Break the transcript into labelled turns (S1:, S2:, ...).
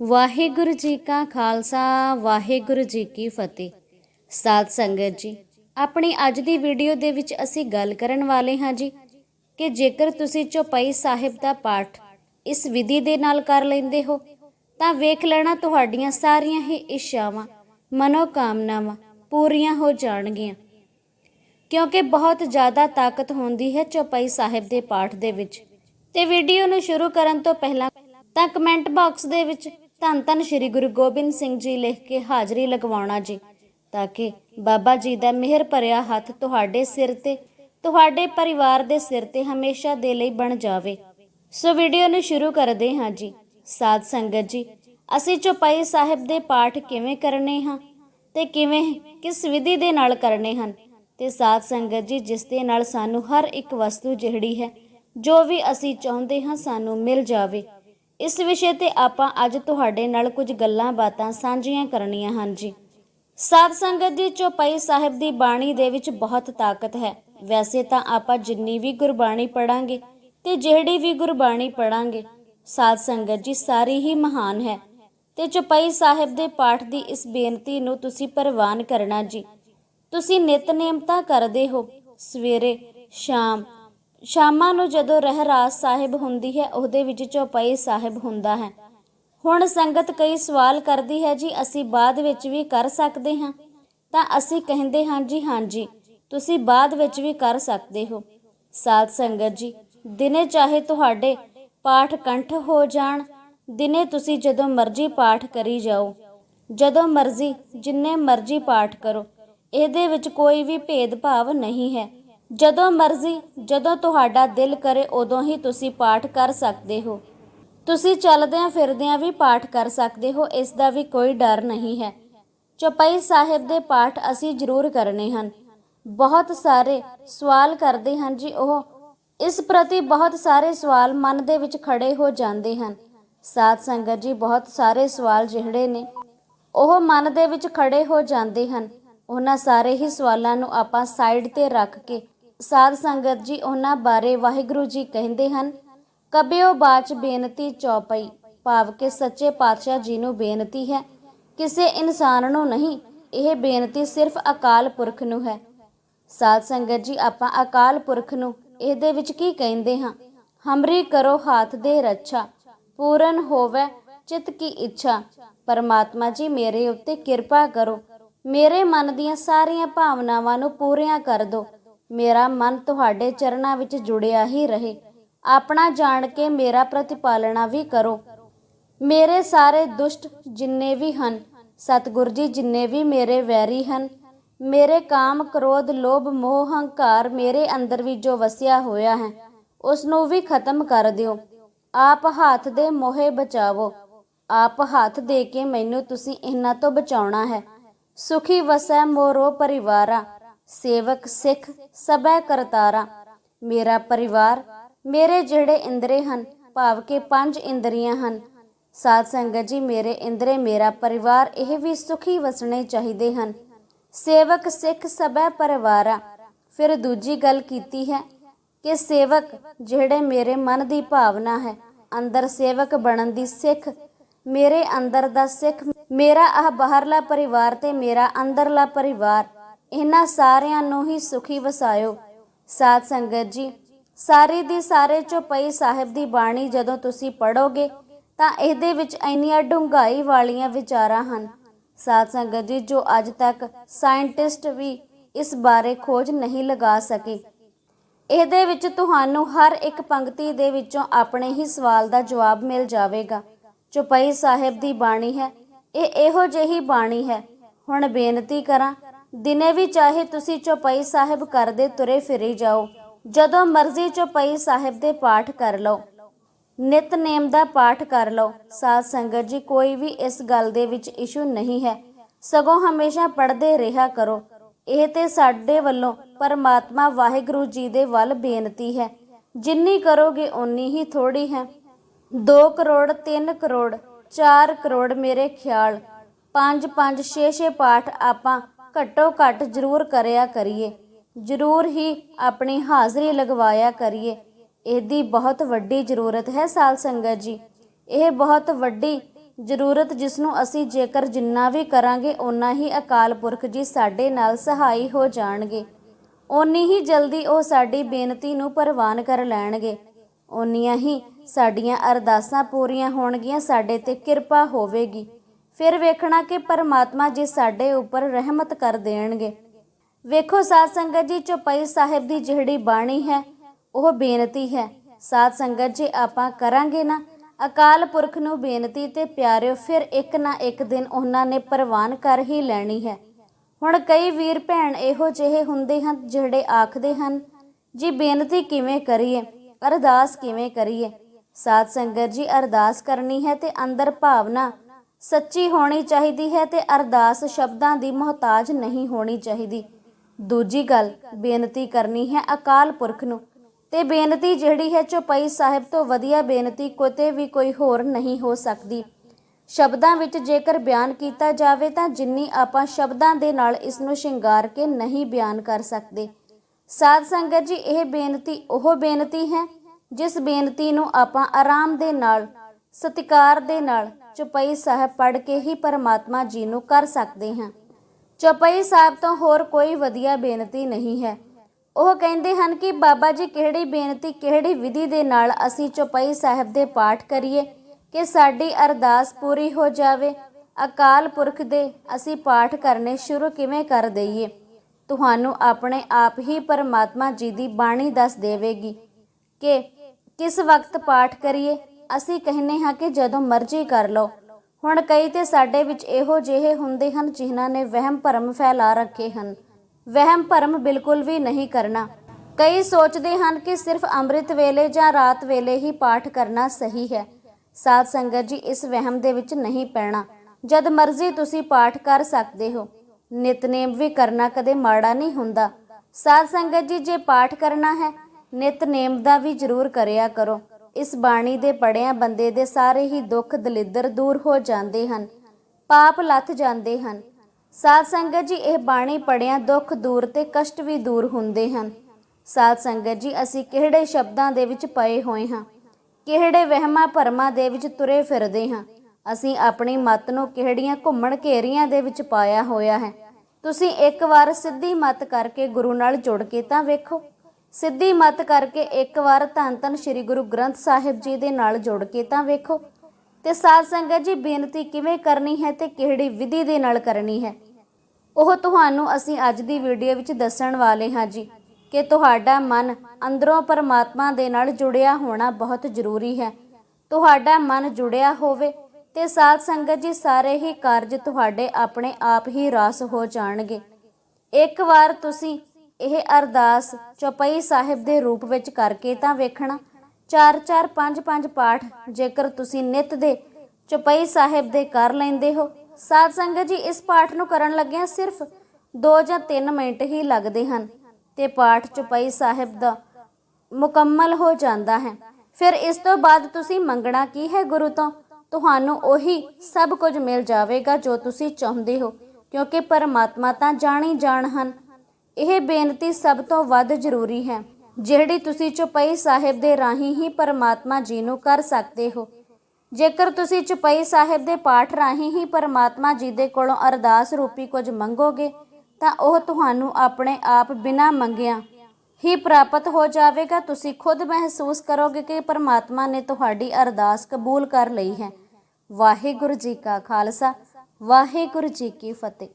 S1: ਵਾਹਿਗੁਰੂ ਜੀ ਕਾ ਖਾਲਸਾ, ਵਾਹਿਗੁਰੂ ਜੀ ਕੀ ਫਤਿਹ। ਸਾਧ ਸੰਗਤ ਜੀ, ਆਪਣੀ ਅੱਜ ਦੀ ਵੀਡੀਓ ਦੇ ਵਿੱਚ ਅਸੀਂ ਗੱਲ ਕਰਨ ਵਾਲੇ ਹਾਂ ਜੀ ਕਿ ਜੇਕਰ ਤੁਸੀਂ ਚੌਪਈ ਸਾਹਿਬ ਦਾ ਪਾਠ ਇਸ ਵਿਧੀ ਦੇ ਨਾਲ ਕਰ ਲੈਂਦੇ ਹੋ, ਤਾਂ ਵੇਖ ਲੈਣਾ ਤੁਹਾਡੀਆਂ ਸਾਰੀਆਂ ਹੀ ਇੱਛਾਵਾਂ, ਮਨੋਕਾਮਨਾਵਾਂ ਪੂਰੀਆਂ ਹੋ ਜਾਣਗੀਆਂ। ਕਿਉਂਕਿ ਬਹੁਤ ਜ਼ਿਆਦਾ ਤਾਕਤ ਹੁੰਦੀ ਹੈ ਚੌਪਈ ਸਾਹਿਬ ਦੇ ਪਾਠ ਦੇ ਵਿੱਚ। ਤੇ ਵੀਡੀਓ ਨੂੰ ਸ਼ੁਰੂ ਕਰਨ ਤੋਂ ਪਹਿਲਾਂ ਤਾਂ ਕਮੈਂਟ ਬਾਕਸ ਦੇ ਵਿੱਚ ਧੰਨ ਧੰਨ ਸ਼੍ਰੀ ਗੁਰੂ ਗੋਬਿੰਦ ਸਿੰਘ ਜੀ ਲਿਖ ਕੇ ਹਾਜ਼ਰੀ ਲਗਵਾਉਣਾ ਜੀ, ਤਾਂ ਕਿ ਬਾਬਾ ਜੀ ਦਾ ਮਿਹਰ ਭਰਿਆ ਹੱਥ ਤੁਹਾਡੇ ਸਿਰ ਤੇ, ਤੁਹਾਡੇ ਪਰਿਵਾਰ ਦੇ ਸਿਰ ਤੇ ਹਮੇਸ਼ਾ ਦੇ ਲਈ ਬਣ ਜਾਵੇ। ਸੋ ਵੀਡੀਓ ਨੂੰ ਸ਼ੁਰੂ ਕਰਦੇ ਹਾਂ ਜੀ। ਸਾਧ ਸੰਗਤ ਜੀ, ਅਸੀਂ ਚੌਪਾਈ ਸਾਹਿਬ ਦੇ ਪਾਠ ਕਿਵੇਂ ਕਰਨੇ ਹਾਂ ਤੇ ਕਿਵੇਂ ਕਿਸ ਵਿਧੀ ਦੇ ਨਾਲ ਕਰਨੇ ਹਨ? ਤੇ ਸਾਧ ਸੰਗਤ ਜੀ, ਜਿਸ ਦੇ ਨਾਲ ਸਾਨੂੰ ਹਰ ਇੱਕ ਵਸਤੂ ਜਿਹੜੀ ਹੈ, ਜੋ ਵੀ ਅਸੀਂ ਚਾਹੁੰਦੇ ਹਾਂ ਸਾਨੂੰ ਮਿਲ ਜਾਵੇ। ਇਸ ਵਿਸ਼ੇ ਤੇ ਆਪਾਂ ਅੱਜ ਤੁਹਾਡੇ ਨਾਲ ਕੁਝ ਗੱਲਾਂ ਬਾਤਾਂ ਸਾਂਝੀਆਂ ਕਰਨੀਆਂ ਹਨ ਜੀ। ਸਾਧ ਸੰਗਤ ਜੀ ਚੌਪਈ ਸਾਹਿਬ ਦੀ ਬਾਣੀ ਦੇ ਵਿੱਚ ਬਹੁਤ ਤਾਕਤ ਹੈ। ਵੈਸੇ ਤਾਂ ਆਪਾਂ ਜਿੰਨੀ ਵੀ ਗੁਰਬਾਣੀ ਪੜਾਂਗੇ ਤੇ ਜਿਹੜੀ ਵੀ ਗੁਰਬਾਣੀ ਪੜਾਂਗੇ ਸਾਧ ਸੰਗਤ ਜੀ ਸਾਰੀ ਹੀ ਮਹਾਨ ਹੈ। ਤੇ ਚੌਪਈ ਸਾਹਿਬ ਦੇ ਪਾਠ ਦੀ ਇਸ ਬੇਨਤੀ ਨੂੰ ਤੁਸੀਂ ਪ੍ਰਵਾਨ ਕਰਨਾ ਜੀ। ਤੁਸੀਂ ਨਿਤਨੇਮ ਤਾਂ ਕਰਦੇ ਹੋ। ਸਵੇਰੇ, ਸ਼ਾਮ ਸ਼ਾਮਾਂ ਨੂੰ ਜਦੋਂ ਰਹਿਰਾਸ ਸਾਹਿਬ ਹੁੰਦੀ ਹੈ, ਉਹਦੇ ਵਿੱਚ ਚੌਪਈ ਸਾਹਿਬ ਹੁੰਦਾ ਹੈ। ਹੁਣ ਸੰਗਤ ਕਈ ਸਵਾਲ ਕਰਦੀ ਹੈ, ਜੀ ਅਸੀਂ ਬਾਅਦ ਵਿੱਚ ਵੀ ਕਰ ਸਕਦੇ ਹਾਂ? ਤਾਂ ਅਸੀਂ ਕਹਿੰਦੇ ਹਾਂ, ਜੀ ਹਾਂਜੀ ਤੁਸੀਂ ਬਾਅਦ ਵਿੱਚ ਵੀ ਕਰ ਸਕਦੇ ਹੋ। ਸਾਧ ਸੰਗਤ ਜੀ, ਦਿਨੇ ਚਾਹੇ ਤੁਹਾਡੇ ਪਾਠ ਕੰਠ ਹੋ ਜਾਣ, ਦਿਨੇ ਤੁਸੀਂ ਜਦੋਂ ਮਰਜ਼ੀ ਪਾਠ ਕਰੀ ਜਾਓ। ਜਦੋਂ ਮਰਜ਼ੀ, ਜਿੰਨੇ ਮਰਜ਼ੀ ਪਾਠ ਕਰੋ, ਇਹਦੇ ਵਿੱਚ ਕੋਈ ਵੀ ਭੇਦ ਭਾਵ ਨਹੀਂ ਹੈ। ਜਦੋਂ ਮਰਜ਼ੀ, ਜਦੋਂ ਤੁਹਾਡਾ ਦਿਲ ਕਰੇ, ਉਦੋਂ ਹੀ ਤੁਸੀਂ ਪਾਠ ਕਰ ਸਕਦੇ ਹੋ। ਤੁਸੀਂ ਚੱਲਦਿਆਂ ਫਿਰਦਿਆਂ ਵੀ ਪਾਠ ਕਰ ਸਕਦੇ ਹੋ, ਇਸ ਦਾ ਵੀ ਕੋਈ ਡਰ ਨਹੀਂ ਹੈ। ਚੌਪਈ ਸਾਹਿਬ ਦੇ ਪਾਠ ਅਸੀਂ ਜ਼ਰੂਰ ਕਰਨੇ ਹਨ। ਬਹੁਤ ਸਾਰੇ ਸਵਾਲ ਕਰਦੇ ਹਨ ਜੀ ਉਹ। ਇਸ ਪ੍ਰਤੀ ਬਹੁਤ ਸਾਰੇ ਸਵਾਲ ਮਨ ਦੇ ਵਿੱਚ ਖੜੇ ਹੋ ਜਾਂਦੇ ਹਨ। ਸਾਧ ਸੰਗਤ ਜੀ, ਬਹੁਤ ਸਾਰੇ ਸਵਾਲ ਜਿਹੜੇ ਨੇ, ਉਹ ਮਨ ਦੇ ਵਿੱਚ ਖੜੇ ਹੋ ਜਾਂਦੇ ਹਨ। ਉਹਨਾਂ ਸਾਰੇ ਹੀ ਸਵਾਲਾਂ ਨੂੰ ਆਪਾਂ ਸਾਈਡ ਤੇ ਰੱਖ ਕੇ ਸਾਧ ਸੰਗਤ ਜੀ, ਉਹਨਾਂ ਬਾਰੇ ਵਾਹਿਗੁਰੂ ਜੀ ਕਹਿੰਦੇ ਹਨ, ਕਬਿਓ ਬਾਚ ਬੇਨਤੀ ਚੌਪਈ, ਭਾਵ ਕਿ ਸੱਚੇ ਪਾਤਸ਼ਾਹ ਜੀ ਨੂੰ ਬੇਨਤੀ ਹੈ। ਕਿਸੇ ਇਨਸਾਨ ਨੂੰ ਨਹੀਂ, ਇਹ ਬੇਨਤੀ ਸਿਰਫ ਅਕਾਲ ਪੁਰਖ ਨੂੰ ਹੈ। ਸਾਧ ਸੰਗਤ ਜੀ, ਆਪਾਂ ਅਕਾਲ ਪੁਰਖ ਨੂੰ ਇਹਦੇ ਵਿੱਚ ਕੀ ਕਹਿੰਦੇ ਹਾਂ? ਹਮਰੀ ਕਰੋ ਹਾਥ ਦੇ ਰੱਛਾ, ਪੂਰਨ ਹੋਵੇ ਚਿਤ ਕੀ ਇੱਛਾ। ਪਰਮਾਤਮਾ ਜੀ, ਮੇਰੇ ਉੱਤੇ ਕਿਰਪਾ ਕਰੋ। ਮੇਰੇ ਮਨ ਦੀਆਂ ਸਾਰੀਆਂ ਭਾਵਨਾਵਾਂ ਨੂੰ ਪੂਰੀਆਂ ਕਰ ਦਿਓ ਮੇਰਾ ਮਨ ਤੁਹਾਡੇ ਚਰਨਾਂ ਵਿੱਚ ਜੁੜਿਆ ਹੀ ਰਹੇ। ਆਪਣਾ ਜਾਣ ਕੇ ਮੇਰਾ ਪ੍ਰਤੀਪਾਲਣਾ ਵੀ ਕਰੋ। ਮੇਰੇ ਸਾਰੇ ਦੁਸ਼ਟ ਜਿੰਨੇ ਵੀ ਹਨ, ਸਤਿਗੁਰ ਜੀ ਜਿੰਨੇ ਵੀ ਮੇਰੇ ਵੈਰੀ ਹਨ, ਮੇਰੇ ਕਾਮ, ਕ੍ਰੋਧ, ਲੋਭ, ਮੋਹ, ਹੰਕਾਰ ਮੇਰੇ ਅੰਦਰ ਵੀ ਜੋ ਵਸਿਆ ਹੋਇਆ ਹੈ ਉਸ ਨੂੰ ਵੀ ਖਤਮ ਕਰ ਦਿਓ। ਆਪ ਹੱਥ ਦੇ ਮੋਹੇ ਬਚਾਵੋ। ਆਪ ਹੱਥ ਦੇ ਕੇ ਮੈਨੂੰ ਤੁਸੀਂ ਇਹਨਾਂ ਤੋਂ ਬਚਾਉਣਾ ਹੈ। ਸੁਖੀ ਵਸੈ ਮੋਰੋ ਪਰਿਵਾਰਾ। ਸੇਵਕ ਸਿੱਖ ਸਭੈ ਕਰਤਾਰਾ, ਮੇਰਾ ਪਰਿਵਾਰ, ਮੇਰੇ ਜਿਹੜੇ ਇੰਦਰੇ ਹਨ, ਭਾਵ ਕਿ ਪੰਜ ਇੰਦਰੀਆਂ ਹਨ। ਸਾਧ ਸੰਗਤ ਜੀ, ਮੇਰੇ ਇੰਦਰੇ, ਮੇਰਾ ਪਰਿਵਾਰ, ਇਹ ਵੀ ਸੁਖੀ ਵਸਣੇ ਚਾਹੀਦੇ ਹਨ। ਸੇਵਕ ਸਿੱਖ ਸਭੈ ਪਰਿਵਾਰਾ, ਫਿਰ ਦੂਜੀ ਗੱਲ ਕੀਤੀ ਹੈ ਕਿ ਸੇਵਕ ਜਿਹੜੇ ਮੇਰੇ ਮਨ ਦੀ ਭਾਵਨਾ ਹੈ, ਅੰਦਰ ਸੇਵਕ ਬਣਨ ਦੀ ਸਿੱਖ, ਮੇਰੇ ਅੰਦਰ ਦਾ ਸਿੱਖ, ਮੇਰਾ ਆਹ ਬਾਹਰਲਾ ਪਰਿਵਾਰ ਤੇ ਮੇਰਾ ਅੰਦਰਲਾ ਪਰਿਵਾਰ ਇਹਨਾਂ ਸਾਰਿਆਂ ਨੂੰ ਹੀ ਸੁਖੀ ਵਸਾਇਓ। ਸਾਧ ਸੰਗਤ ਜੀ, ਸਾਰੇ ਦੀ ਸਾਰੇ ਚੌਪਈ ਸਾਹਿਬ ਦੀ ਬਾਣੀ ਜਦੋਂ ਤੁਸੀਂ ਪੜੋਗੇ ਤਾਂ ਇਹਦੇ ਵਿੱਚ ਇੰਨੀਆਂ ਡੂੰਘਾਈ ਵਾਲੀਆਂ ਵਿਚਾਰਾਂ ਹਨ। ਸਾਧ ਸੰਗਤ ਜੀ, ਜੋ ਅੱਜ ਤੱਕ ਸਾਇੰਟਿਸਟ ਵੀ ਇਸ ਬਾਰੇ ਖੋਜ ਨਹੀਂ ਲਗਾ ਸਕੇ। ਇਹਦੇ ਵਿੱਚ ਤੁਹਾਨੂੰ ਹਰ ਇੱਕ ਪੰਕਤੀ ਦੇ ਵਿੱਚੋਂ ਆਪਣੇ ਹੀ ਸਵਾਲ ਦਾ ਜਵਾਬ ਮਿਲ ਜਾਵੇਗਾ। ਚੁਪਈ ਸਾਹਿਬ ਦੀ ਬਾਣੀ ਹੈ, ਇਹ ਇਹੋ ਜਿਹੀ ਬਾਣੀ ਹੈ। ਹੁਣ ਬੇਨਤੀ ਕਰਾਂ ਦਿਨੇ ਵੀ ਚਾਹੇ ਤੁਸੀਂ ਚੌਪਈ ਸਾਹਿਬ ਕਰਦੇ ਤੁਰੇ ਫਿਰੀ ਜਾਓ, ਜਦੋਂ ਮਰਜ਼ੀ ਚੌਪਈ ਸਾਹਿਬ ਦੇ ਪਾਠ ਕਰ ਲਓ। ਨਿਤਨੇਮ ਦਾ ਪਾਠ ਕਰ ਲਓ। ਸਾਧ ਸੰਗਤ ਜੀ, ਕੋਈ ਵੀ ਇਸ ਗੱਲ ਦੇ ਵਿੱਚ ਇਸ਼ੂ ਨਹੀਂ ਹੈ। ਸਗੋਂ ਹਮੇਸ਼ਾ ਪੜ੍ਹਦੇ ਰਿਹਾ ਕਰੋ। ਇਹ ਤੇ ਸਾਡੇ ਵੱਲੋਂ ਪਰਮਾਤਮਾ ਵਾਹਿਗੁਰੂ ਜੀ ਦੇ ਵੱਲ ਬੇਨਤੀ ਹੈ। ਜਿੰਨੀ ਕਰੋਗੇ ਓਨੀ ਹੀ ਥੋੜੀ ਹੈ। 2 ਕਰੋੜ 3 ਕਰੋੜ 4 ਕਰੋੜ ਮੇਰੇ ਖਿਆਲ। 5 5 6 6 ਪਾਠ ਆਪਾਂ ਘੱਟੋ ਘੱਟ ਜ਼ਰੂਰ ਕਰਿਆ ਕਰੀਏ। ਜ਼ਰੂਰ ਹੀ ਆਪਣੀ ਹਾਜ਼ਰੀ ਲਗਵਾਇਆ ਕਰੀਏ। ਇਹਦੀ ਬਹੁਤ ਵੱਡੀ ਜ਼ਰੂਰਤ ਹੈ ਸਾਲ ਸੰਗਤ ਜੀ। ਇਹ ਬਹੁਤ ਵੱਡੀ ਜ਼ਰੂਰਤ ਜਿਸ ਨੂੰ ਅਸੀਂ ਜੇਕਰ ਜਿੰਨਾ ਵੀ ਕਰਾਂਗੇ, ਓਨਾ ਹੀ ਅਕਾਲ ਪੁਰਖ ਜੀ ਸਾਡੇ ਨਾਲ ਸਹਾਈ ਹੋ ਜਾਣਗੇ। ਓਨੀ ਹੀ ਜਲਦੀ ਉਹ ਸਾਡੀ ਬੇਨਤੀ ਨੂੰ ਪ੍ਰਵਾਨ ਕਰ ਲੈਣਗੇ। ਓਨੀਆਂ ਹੀ ਸਾਡੀਆਂ ਅਰਦਾਸਾਂ ਪੂਰੀਆਂ ਹੋਣਗੀਆਂ, ਸਾਡੇ ਤੇ ਕਿਰਪਾ ਹੋਵੇਗੀ। ਫਿਰ ਵੇਖਣਾ ਕਿ ਪਰਮਾਤਮਾ ਜੀ ਸਾਡੇ ਉੱਪਰ ਰਹਿਮਤ ਕਰ ਦੇਣਗੇ। ਵੇਖੋ ਸਾਧ ਸੰਗਤ ਜੀ ਚੌਪਈ ਸਾਹਿਬ ਦੀ ਜਿਹੜੀ ਬਾਣੀ ਹੈ, ਉਹ ਬੇਨਤੀ ਹੈ। ਸਾਧ ਸੰਗਤ ਜੀ, ਆਪਾਂ ਕਰਾਂਗੇ ਨਾ। ਅਕਾਲ ਪੁਰਖ ਨੂੰ ਬੇਨਤੀ ਤੇ ਪਿਆਰਿਓ, ਫਿਰ ਇੱਕ ਨਾ ਇੱਕ ਦਿਨ ਉਹਨਾਂ ਨੇ ਪ੍ਰਵਾਨ ਕਰ ਹੀ ਲੈਣੀ ਹੈ। ਹੁਣ ਕਈ ਵੀਰ ਭੈਣ ਇਹੋ ਜਿਹੇ ਹੁੰਦੇ ਹਨ ਜਿਹੜੇ ਆਖਦੇ ਹਨ, ਜੀ ਬੇਨਤੀ ਕਿਵੇਂ ਕਰੀਏ? ਅਰਦਾਸ ਕਿਵੇਂ ਕਰੀਏ? ਸਾਧ ਸੰਗਤ ਜੀ, ਅਰਦਾਸ ਕਰਨੀ ਹੈ ਤੇ ਅੰਦਰ ਭਾਵਨਾ ਸੱਚੀ ਹੋਣੀ ਚਾਹੀਦੀ ਹੈ ਤੇ ਅਰਦਾਸ ਸ਼ਬਦਾਂ ਦੀ ਮੁਹਤਾਜ ਨਹੀਂ ਹੋਣੀ ਚਾਹੀਦੀ। ਦੂਜੀ ਗੱਲ, ਬੇਨਤੀ ਕਰਨੀ ਹੈ ਅਕਾਲ ਪੁਰਖ ਨੂੰ। ਤੇ ਬੇਨਤੀ ਜਿਹੜੀ ਹੈ ਚੌਪਈ ਸਾਹਿਬ ਤੋਂ ਵਧੀਆ ਬੇਨਤੀ ਕੋਤੇ ਵੀ ਕੋਈ ਹੋਰ ਨਹੀਂ ਹੋ ਸਕਦੀ। ਸ਼ਬਦਾਂ ਵਿੱਚ ਜੇਕਰ ਬਿਆਨ ਕੀਤਾ ਜਾਵੇ ਤਾਂ ਜਿੰਨੀ ਆਪਾਂ ਸ਼ਬਦਾਂ ਦੇ ਨਾਲ ਇਸ ਨੂੰ ਸ਼ਿੰਗਾਰ ਕੇ ਨਹੀਂ ਬਿਆਨ ਕਰ ਸਕਦੇ। ਸਾਧ ਸੰਗਤ ਜੀ, ਇਹ ਬੇਨਤੀ ਉਹ ਬੇਨਤੀ ਹੈ ਜਿਸ ਬੇਨਤੀ ਨੂੰ ਆਪਾਂ ਆਰਾਮ ਦੇ ਨਾਲ, ਸਤਿਕਾਰ ਦੇ ਨਾਲ ਚੁਪਈ ਸਾਹਿਬ ਪੜ੍ਹ ਕੇ ਹੀ ਪਰਮਾਤਮਾ ਜੀ ਨੂੰ ਕਰ ਸਕਦੇ ਹਾਂ। ਚੌਪਈ ਸਾਹਿਬ ਤੋਂ ਹੋਰ ਕੋਈ ਵਧੀਆ ਬੇਨਤੀ ਨਹੀਂ ਹੈ। ਉਹ ਕਹਿੰਦੇ ਹਨ ਕਿ ਬਾਬਾ ਜੀ ਕਿਹੜੀ ਬੇਨਤੀ, ਕਿਹੜੀ ਵਿਧੀ ਦੇ ਨਾਲ ਅਸੀਂ ਚੌਪਈ ਸਾਹਿਬ ਦੇ ਪਾਠ ਕਰੀਏ ਕਿ ਸਾਡੀ ਅਰਦਾਸ ਪੂਰੀ ਹੋ ਜਾਵੇ। ਅਕਾਲ ਪੁਰਖ ਦੇ ਅਸੀਂ ਪਾਠ ਕਰਨੇ ਸ਼ੁਰੂ ਕਿਵੇਂ ਕਰ ਦਈਏ? ਤੁਹਾਨੂੰ ਆਪਣੇ ਆਪ ਹੀ ਪਰਮਾਤਮਾ ਜੀ ਦੀ ਬਾਣੀ ਦੱਸ ਦੇਵੇਗੀ ਕਿ ਕਿਸ ਵਕਤ ਪਾਠ ਕਰੀਏ? ਅਸੀਂ ਕਹਿੰਨੇ ਹਾਂ ਕਿ ਜਦੋਂ ਮਰਜ਼ੀ ਕਰ ਲਓ। ਹੁਣ ਕਈ ਤੇ ਸਾਡੇ ਵਿੱਚ ਇਹੋ ਜਿਹੇ ਹੁੰਦੇ ਹਨ ਜਿਨ੍ਹਾਂ ਨੇ ਵਹਿਮ ਭਰਮ ਫੈਲਾ ਰੱਖੇ ਹਨ। ਵਹਿਮ ਭਰਮ ਬਿਲਕੁਲ ਵੀ ਨਹੀਂ ਕਰਨਾ। ਕਈ ਸੋਚਦੇ ਹਨ ਕਿ ਸਿਰਫ ਅੰਮ੍ਰਿਤ ਵੇਲੇ ਜਾਂ ਰਾਤ ਵੇਲੇ ਹੀ ਪਾਠ ਕਰਨਾ ਸਹੀ ਹੈ। ਸਾਧ ਸੰਗਤ ਜੀ, ਇਸ ਵਹਿਮ ਦੇ ਵਿੱਚ ਨਹੀਂ ਪੈਣਾ। ਜਦ ਮਰਜ਼ੀ ਤੁਸੀਂ ਪਾਠ ਕਰ ਸਕਦੇ ਹੋ। ਨਿਤਨੇਮ ਵੀ ਕਰਨਾ ਕਦੇ ਮਾੜਾ ਨਹੀਂ ਹੁੰਦਾ। ਸਾਧ ਸੰਗਤ ਜੀ, ਜੇ ਪਾਠ ਕਰਨਾ ਹੈ, ਨਿਤਨੇਮ ਦਾ ਵੀ ਜ਼ਰੂਰ ਕਰਿਆ ਕਰੋ। ਇਸ ਬਾਣੀ ਦੇ ਪੜਿਆਂ ਬੰਦੇ ਦੇ ਸਾਰੇ ਹੀ ਦੁੱਖ ਦਲਿੱਦਰ ਦੂਰ ਹੋ ਜਾਂਦੇ ਹਨ, ਪਾਪ ਲੱਥ ਜਾਂਦੇ ਹਨ। ਸਾਧ ਸੰਗਤ ਜੀ, ਇਹ ਬਾਣੀ ਪੜਿਆਂ ਦੁੱਖ ਦੂਰ ਤੇ ਕਸ਼ਟ ਵੀ ਦੂਰ ਹੁੰਦੇ ਹਨ। ਸਾਧ ਸੰਗਤ ਜੀ, ਅਸੀਂ ਕਿਹੜੇ ਸ਼ਬਦਾਂ ਦੇ ਵਿੱਚ ਪਏ ਹੋਏ ਹਾਂ? ਕਿਹੜੇ ਵਹਿਮਾਂ ਭਰਮਾਂ ਦੇ ਵਿੱਚ ਤੁਰੇ ਫਿਰਦੇ ਹਾਂ? ਅਸੀਂ ਆਪਣੀ ਮਤ ਨੂੰ ਕਿਹੜੀਆਂ ਘੁੰਮਣ ਘੇਰੀਆਂ ਦੇ ਵਿੱਚ ਪਾਇਆ ਹੋਇਆ ਹੈ? ਤੁਸੀਂ ਇੱਕ ਵਾਰ ਸਿੱਧੀ ਮਤ ਕਰਕੇ ਗੁਰੂ ਨਾਲ ਜੁੜ ਕੇ ਤਾਂ ਵੇਖੋ। ਸਿੱਧੀ ਮੱਤ ਕਰਕੇ ਇੱਕ ਵਾਰ ਧੰਨ ਧੰਨ ਸ੍ਰੀ ਗੁਰੂ ਗ੍ਰੰਥ ਸਾਹਿਬ ਜੀ ਦੇ ਨਾਲ ਜੁੜ ਕੇ ਤਾਂ ਵੇਖੋ। ਤੇ ਸਾਧ ਸੰਗਤ ਜੀ, ਬੇਨਤੀ ਕਿਵੇਂ ਕਰਨੀ ਹੈ ਤੇ ਕਿਹੜੀ ਵਿਧੀ ਦੇ ਨਾਲ ਕਰਨੀ ਹੈ? ਉਹ ਤੁਹਾਨੂੰ ਅਸੀਂ ਅੱਜ ਦੀ ਵੀਡੀਓ ਵਿੱਚ ਦੱਸਣ ਵਾਲੇ ਹਾਂ ਜੀ ਕਿ ਤੁਹਾਡਾ ਮਨ ਅੰਦਰੋਂ ਪਰਮਾਤਮਾ ਦੇ ਨਾਲ ਜੁੜਿਆ ਹੋਣਾ ਬਹੁਤ ਜ਼ਰੂਰੀ ਹੈ। ਤੁਹਾਡਾ ਮਨ ਜੁੜਿਆ ਹੋਵੇ ਤੇ ਸਾਧ ਸੰਗਤ ਜੀ, ਸਾਰੇ ਹੀ ਕਾਰਜ ਤੁਹਾਡੇ ਆਪਣੇ ਆਪ ਹੀ ਰਾਸ ਹੋ ਜਾਣਗੇ। ਇੱਕ ਵਾਰ ਤੁਸੀਂ ਇਹ ਅਰਦਾਸ ਚੌਪਈ ਸਾਹਿਬ ਦੇ ਰੂਪ ਵਿੱਚ ਕਰਕੇ ਤਾਂ ਵੇਖਣਾ। 4 4 5 5 ਪਾਠ ਜੇਕਰ ਤੁਸੀਂ ਨਿਤ ਦੇ ਚੌਪਈ ਸਾਹਿਬ ਦੇ ਕਰ ਲੈਂਦੇ ਹੋ। ਸਾਧ ਸੰਗਤ ਜੀ, ਇਸ ਪਾਠ ਨੂੰ ਕਰਨ ਲੱਗਿਆਂ ਸਿਰਫ 2 ਜਾਂ 3 ਮਿੰਟ ਹੀ ਲੱਗਦੇ ਹਨ ਤੇ ਪਾਠ ਚੌਪਈ ਸਾਹਿਬ ਦਾ ਮੁਕੰਮਲ ਹੋ ਜਾਂਦਾ ਹੈ। ਫਿਰ ਇਸ ਤੋਂ ਬਾਅਦ ਤੁਸੀਂ ਮੰਗਣਾ ਕੀ ਹੈ ਗੁਰੂ ਤੋਂ? ਤੁਹਾਨੂੰ ਉਹੀ ਸਭ ਕੁਝ ਮਿਲ ਜਾਵੇਗਾ ਜੋ ਤੁਸੀਂ ਚਾਹੁੰਦੇ ਹੋ, ਕਿਉਂਕਿ ਪਰਮਾਤਮਾ ਤਾਂ ਜਾਣੀ ਜਾਣ ਹਨ। ਇਹ ਬੇਨਤੀ ਸਭ ਤੋਂ ਵੱਧ ਜ਼ਰੂਰੀ ਹੈ, ਜਿਹੜੀ ਤੁਸੀਂ ਚੁਪਈ ਸਾਹਿਬ ਦੇ ਰਾਹੀਂ ਹੀ ਪਰਮਾਤਮਾ ਜੀ ਨੂੰ ਕਰ ਸਕਦੇ ਹੋ। ਜੇਕਰ ਤੁਸੀਂ ਚੁਪਈ ਸਾਹਿਬ ਦੇ ਪਾਠ ਰਾਹੀਂ ਹੀ ਪਰਮਾਤਮਾ ਜੀ ਦੇ ਕੋਲੋਂ ਅਰਦਾਸ ਰੂਪੀ ਕੁਝ ਮੰਗੋਗੇ, ਤਾਂ ਉਹ ਤੁਹਾਨੂੰ ਆਪਣੇ ਆਪ ਬਿਨਾਂ ਮੰਗਿਆ ਹੀ ਪ੍ਰਾਪਤ ਹੋ ਜਾਵੇਗਾ। ਤੁਸੀਂ ਖੁਦ ਮਹਿਸੂਸ ਕਰੋਗੇ ਕਿ ਪਰਮਾਤਮਾ ਨੇ ਤੁਹਾਡੀ ਅਰਦਾਸ ਕਬੂਲ ਕਰ ਲਈ ਹੈ। ਵਾਹਿਗੁਰੂ ਜੀ ਕਾ ਖਾਲਸਾ, ਵਾਹਿਗੁਰੂ ਜੀ ਕੀ ਫਤਿਹ।